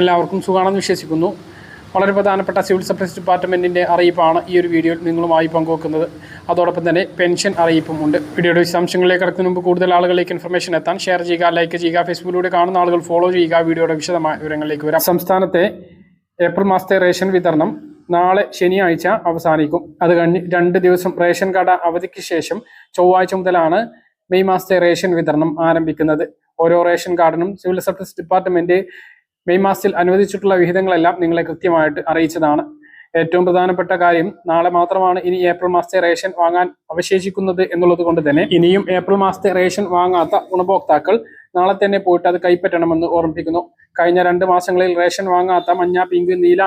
എല്ലാവർക്കും സുഖമാണെന്ന് വിശ്വസിക്കുന്നു. വളരെ പ്രധാനപ്പെട്ട സിവിൽ സപ്ലൈസ് ഡിപ്പാർട്ട്മെന്റിന്റെ അറിയിപ്പാണ് ഈ ഒരു വീഡിയോയിൽ നിങ്ങളുമായി പങ്കുവെക്കുന്നത്. അതോടൊപ്പം തന്നെ പെൻഷൻ അറിയിപ്പും ഉണ്ട്. വീഡിയോയുടെ വിശദാംശങ്ങളിലേക്ക് കിടക്കുന്ന മുമ്പ് കൂടുതൽ ആളുകളിലേക്ക് ഇൻഫർമേഷൻ എത്താൻ ഷെയർ ചെയ്യുക ലൈക്ക് ചെയ്യുക ഫേസ്ബുക്കിലൂടെ കാണുന്ന ആളുകൾ ഫോളോ ചെയ്യുക. വീഡിയോയുടെ വിശദമായ വിവരങ്ങളിലേക്ക് വരാം. സംസ്ഥാനത്തെ ഏപ്രിൽ മാസത്തെ റേഷൻ വിതരണം നാളെ ശനിയാഴ്ച അവസാനിക്കും. അത് കഴിഞ്ഞ് രണ്ട് ദിവസം റേഷൻ കട അവധിക്ക് ശേഷം ചൊവ്വാഴ്ച മുതലാണ് മെയ് മാസത്തെ റേഷൻ വിതരണം ആരംഭിക്കുന്നത്. ഓരോ റേഷൻ കാർഡിനും സിവിൽ സപ്ലൈസ് ഡിപ്പാർട്ട്മെന്റ് മെയ് മാസത്തിൽ അനുവദിച്ചിട്ടുള്ള വിഹിതങ്ങളെല്ലാം നിങ്ങളെ കൃത്യമായിട്ട് അറിയിച്ചതാണ്. ഏറ്റവും പ്രധാനപ്പെട്ട കാര്യം നാളെ മാത്രമാണ് ഇനി ഏപ്രിൽ മാസത്തെ റേഷൻ വാങ്ങാൻ അവശേഷിക്കുന്നത് എന്നുള്ളത് കൊണ്ട് തന്നെ ഇനിയും ഏപ്രിൽ മാസത്തെ റേഷൻ വാങ്ങാത്ത ഗുണഭോക്താക്കൾ നാളെ തന്നെ പോയിട്ട് അത് കൈപ്പറ്റണമെന്ന് ഓർമ്മിപ്പിക്കുന്നു. കഴിഞ്ഞ രണ്ട് മാസങ്ങളിൽ റേഷൻ വാങ്ങാത്ത മഞ്ഞ പിങ്ക് നീല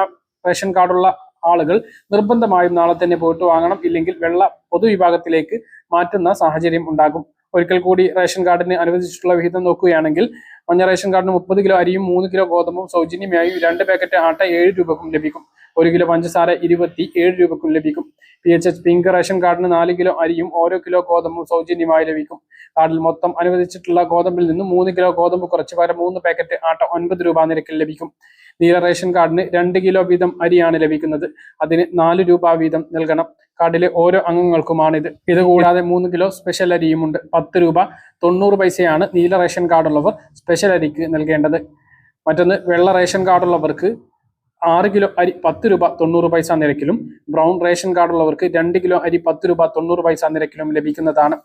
റേഷൻ കാർഡുള്ള ആളുകൾ നിർബന്ധമായും നാളെ തന്നെ പോയിട്ട് വാങ്ങണം. ഇല്ലെങ്കിൽ വെള്ള പൊതുവിഭാഗത്തിലേക്ക് മാറ്റുന്ന സാഹചര്യം ഉണ്ടാകും. ഒരിക്കൽ കൂടി റേഷൻ കാർഡിന് അനുവദിച്ചിട്ടുള്ള വിഹിതം നോക്കുകയാണെങ്കിൽ മഞ്ഞ റേഷൻ കാർഡിന് മുപ്പത് കിലോ അരിയും മൂന്ന് കിലോ ഗോതമ്പും സൗജന്യമായി രണ്ട് പാക്കറ്റ് ആട്ട ഏഴ് രൂപക്കും ലഭിക്കും. ഒരു കിലോ പഞ്ചസാര ഇരുപത്തി ഏഴ് രൂപക്കും ലഭിക്കും. P H H pink ration കാർഡിന് നാല് കിലോ അരിയും ഓരോ കിലോ ഗോതമ്പും സൗജന്യമായി ലഭിക്കും. കാർഡിൽ മൊത്തം അനുവദിച്ചിട്ടുള്ള ഗോതമ്പിൽ നിന്നും മൂന്ന് കിലോ ഗോതമ്പ് കുറച്ച് പകരം മൂന്ന് പാക്കറ്റ് ആട്ട ഒൻപത് രൂപ നിരക്കിൽ ലഭിക്കും. നീല റേഷൻ കാർഡിന് രണ്ട് കിലോ വീതം അരിയാണ് ലഭിക്കുന്നത്. അതിന് നാല് രൂപ വീതം നൽകണം. കാർഡിലെ ഓരോ അംഗങ്ങൾക്കുമാണിത്. ഇത് കൂടാതെ മൂന്ന് കിലോ സ്പെഷ്യൽ അരിയുമുണ്ട്. പത്ത് രൂപ തൊണ്ണൂറ് പൈസയാണ് നീല റേഷൻ കാർഡുള്ളവർ സ്പെഷ്യൽ അരിക്ക് നൽകേണ്ടത്. മറ്റൊന്ന് വെള്ള റേഷൻ കാർഡുള്ളവർക്ക് ആറ് കിലോ അരി പത്ത് രൂപ തൊണ്ണൂറ് പൈസ നിരക്കിലും ബ്രൗൺ റേഷൻ കാർഡുള്ളവർക്ക് രണ്ട് കിലോ അരി പത്ത് രൂപ തൊണ്ണൂറ് പൈസ നിരക്കിലും ലഭിക്കുന്നതാണ്.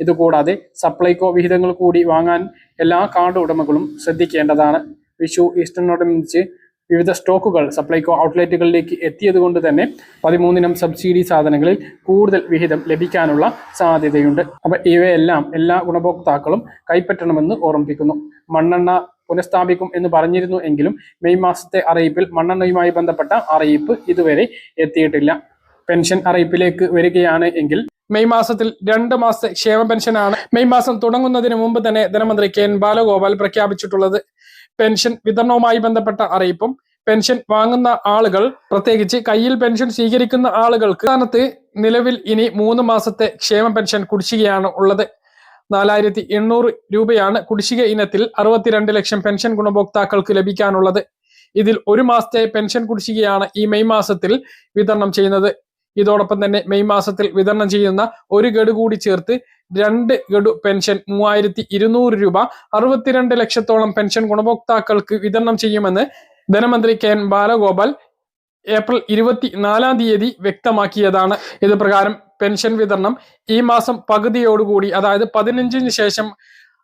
ഇതുകൂടാതെ സപ്ലൈകോ വിഹിതങ്ങൾ കൂടി വാങ്ങാൻ എല്ലാ കാർഡ് ഉടമകളും ശ്രദ്ധിക്കേണ്ടതാണ്. വിഷു ഈസ്റ്ററിനോടനുബന്ധിച്ച് വിവിധ സ്റ്റോക്കുകൾ സപ്ലൈകോ ഔട്ട്ലെറ്റുകളിലേക്ക് എത്തിയത് കൊണ്ട് തന്നെ പതിമൂന്നിനം സബ്സിഡി സാധനങ്ങളിൽ കൂടുതൽ വിഹിതം ലഭിക്കാനുള്ള സാധ്യതയുണ്ട്. അപ്പൊ ഇവയെല്ലാം എല്ലാ ഗുണഭോക്താക്കളും കൈപ്പറ്റണമെന്ന് ഓർമ്മിപ്പിക്കുന്നു. മണ്ണെണ്ണ പുനഃസ്ഥാപിക്കും എന്ന് പറഞ്ഞിരുന്നു എങ്കിലും മെയ് മാസത്തെ അറിയിപ്പിൽ മണ്ണെണ്ണയുമായി ബന്ധപ്പെട്ട അറിയിപ്പ് ഇതുവരെ എത്തിയിട്ടില്ല. പെൻഷൻ അറിയിപ്പിലേക്ക് വരികയാണ് എങ്കിൽ മെയ് മാസത്തിൽ രണ്ട് മാസത്തെ ക്ഷേമ പെൻഷനാണ് മെയ് മാസം തുടങ്ങുന്നതിന് മുമ്പ് തന്നെ ധനമന്ത്രി കെ എൻ ബാലഗോപാൽ പ്രഖ്യാപിച്ചിട്ടുള്ളത്. പെൻഷൻ വിതരണവുമായി ബന്ധപ്പെട്ട അറിയിപ്പും. പെൻഷൻ വാങ്ങുന്ന ആളുകൾ പ്രത്യേകിച്ച് കയ്യിൽ പെൻഷൻ സ്വീകരിക്കുന്ന ആളുകൾക്ക് സ്ഥാനത്ത് നിലവിൽ ഇനി മൂന്ന് മാസത്തെ ക്ഷേമ പെൻഷൻ കുടിശ്ശികയാണ് ഉള്ളത്. നാലായിരത്തി എണ്ണൂറ് രൂപയാണ് കുടിശ്ശിക ഇനത്തിൽ അറുപത്തിരണ്ട് ലക്ഷം പെൻഷൻ ഗുണഭോക്താക്കൾക്ക് ലഭിക്കാനുള്ളത്. ഇതിൽ ഒരു മാസത്തെ പെൻഷൻ കുടിശ്ശികയാണ് ഈ മെയ് മാസത്തിൽ വിതരണം ചെയ്യുന്നത്. ഇതോടൊപ്പം തന്നെ മെയ് മാസത്തിൽ വിതരണം ചെയ്യുന്ന ഒരു ഗഡു കൂടി ചേർത്ത് രണ്ട് ഗഡു പെൻഷൻ മൂവായിരത്തി ഇരുന്നൂറ് രൂപ. അറുപത്തിരണ്ട് ലക്ഷത്തോളം പെൻഷൻ ഗുണഭോക്താക്കൾക്ക് വിതരണം ചെയ്യുമെന്ന് ധനമന്ത്രി കെ എൻ ബാലഗോപാൽ ഏപ്രിൽ ഇരുപത്തി നാലാം തീയതി വ്യക്തമാക്കിയതാണ്. ഇത് പ്രകാരം പെൻഷൻ വിതരണം ഈ മാസം പകുതിയോടുകൂടി അതായത് പതിനഞ്ചിന് ശേഷം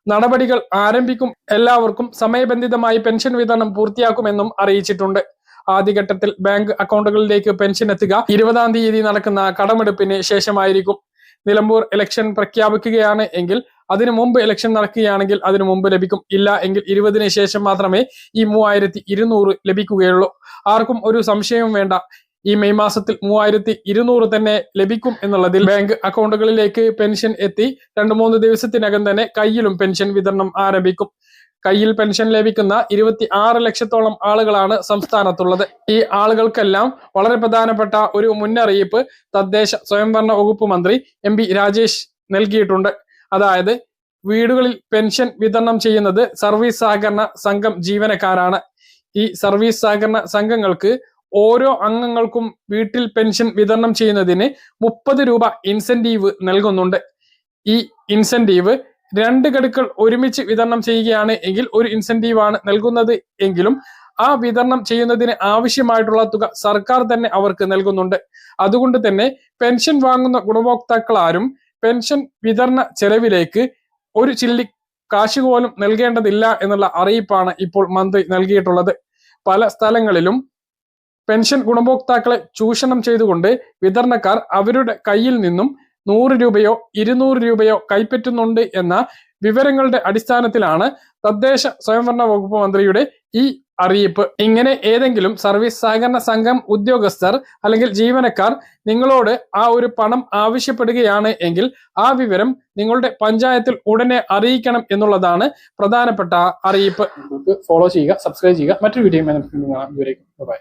നടപടികൾ ആരംഭിക്കും എല്ലാവർക്കും സമയബന്ധിതമായി പെൻഷൻ വിതരണം പൂർത്തിയാക്കുമെന്നും അറിയിച്ചിട്ടുണ്ട്. ആദ്യഘട്ടത്തിൽ ബാങ്ക് അക്കൗണ്ടുകളിലേക്ക് പെൻഷൻ എത്തുക ഇരുപതാം തീയതി നടക്കുന്ന കടമെടുപ്പിന് ശേഷമായിരിക്കും. നിലമ്പൂർ ഇലക്ഷൻ പ്രഖ്യാപിക്കുകയാണ് എങ്കിൽ അതിനു മുമ്പ് ഇലക്ഷൻ നടക്കുകയാണെങ്കിൽ അതിനു മുമ്പ് ലഭിക്കും. ഇല്ല എങ്കിൽ ഇരുപതിന് ശേഷം മാത്രമേ ഈ മൂവായിരത്തി ഇരുന്നൂറ് ലഭിക്കുകയുള്ളൂ. ആർക്കും ഒരു സംശയവും വേണ്ട. ഈ മെയ് മാസത്തിൽ മൂവായിരത്തി ഇരുന്നൂറ് തന്നെ ലഭിക്കും എന്നുള്ളതിൽ ബാങ്ക് അക്കൗണ്ടുകളിലേക്ക് പെൻഷൻ എത്തി. രണ്ട് മൂന്ന് ദിവസത്തിനകം തന്നെ കയ്യിലും പെൻഷൻ വിതരണം ആരംഭിക്കും. കയ്യിൽ പെൻഷൻ ലഭിക്കുന്ന ഇരുപത്തി ആറ് ലക്ഷത്തോളം ആളുകളാണ് സംസ്ഥാനത്തുള്ളത്. ഈ ആളുകൾക്കെല്ലാം വളരെ പ്രധാനപ്പെട്ട ഒരു മുന്നറിയിപ്പ് തദ്ദേശ സ്വയംഭരണ വകുപ്പ് മന്ത്രി എം പി രാജേഷ് നൽകിയിട്ടുണ്ട്. അതായത് വീടുകളിൽ പെൻഷൻ വിതരണം ചെയ്യുന്നത് സർവീസ് സഹകരണ സംഘം ജീവനക്കാരാണ്. ഈ സർവീസ് സഹകരണ സംഘങ്ങൾക്ക് ഓരോ അംഗങ്ങൾക്കും വീട്ടിൽ പെൻഷൻ വിതരണം ചെയ്യുന്നതിന് മുപ്പത് രൂപ ഇൻസെന്റീവ് നൽകുന്നുണ്ട്. ഈ ഇൻസെന്റീവ് രണ്ട് ഗഡുക്കൾ ഒരുമിച്ച് വിതരണം ചെയ്യുകയാണ് എങ്കിൽ ഒരു ഇൻസെന്റീവ് ആണ് നൽകുന്നത് എങ്കിലും ആ വിതരണം ചെയ്യുന്നതിന് ആവശ്യമായിട്ടുള്ള തുക സർക്കാർ തന്നെ അവർക്ക് നൽകുന്നുണ്ട്. അതുകൊണ്ട് തന്നെ പെൻഷൻ വാങ്ങുന്ന ഗുണഭോക്താക്കൾ ആരും പെൻഷൻ വിതരണ ചെലവിലേക്ക് ഒരു ചില്ലി കാശ് പോലും നൽകേണ്ടതില്ല എന്നുള്ള അറിയിപ്പാണ് ഇപ്പോൾ മന്ത്രി നൽകിയിട്ടുള്ളത്. പല സ്ഥലങ്ങളിലും പെൻഷൻ ഗുണഭോക്താക്കളെ ചൂഷണം ചെയ്തുകൊണ്ട് വിതരണക്കാർ അവരുടെ കയ്യിൽ നിന്നും നൂറ് രൂപയോ ഇരുന്നൂറ് രൂപയോ കൈപ്പറ്റുന്നുണ്ട് എന്ന വിവരങ്ങളുടെ അടിസ്ഥാനത്തിലാണ് തദ്ദേശ സ്വയംഭരണ വകുപ്പ് മന്ത്രിയുടെ ഈ അറിയിപ്പ്. ഇങ്ങനെ ഏതെങ്കിലും സർവീസ് സഹകരണ സംഘം ഉദ്യോഗസ്ഥർ അല്ലെങ്കിൽ ജീവനക്കാർ നിങ്ങളോട് ആ ഒരു പണം ആവശ്യപ്പെടുകയാണ് എങ്കിൽ ആ വിവരം നിങ്ങളുടെ പഞ്ചായത്തിൽ ഉടനെ അറിയിക്കണം എന്നുള്ളതാണ് പ്രധാനപ്പെട്ട അറിയിപ്പ്. ഫോളോ ചെയ്യുക സബ്സ്ക്രൈബ് ചെയ്യുക. മറ്റൊരു വീഡിയോ ബൈ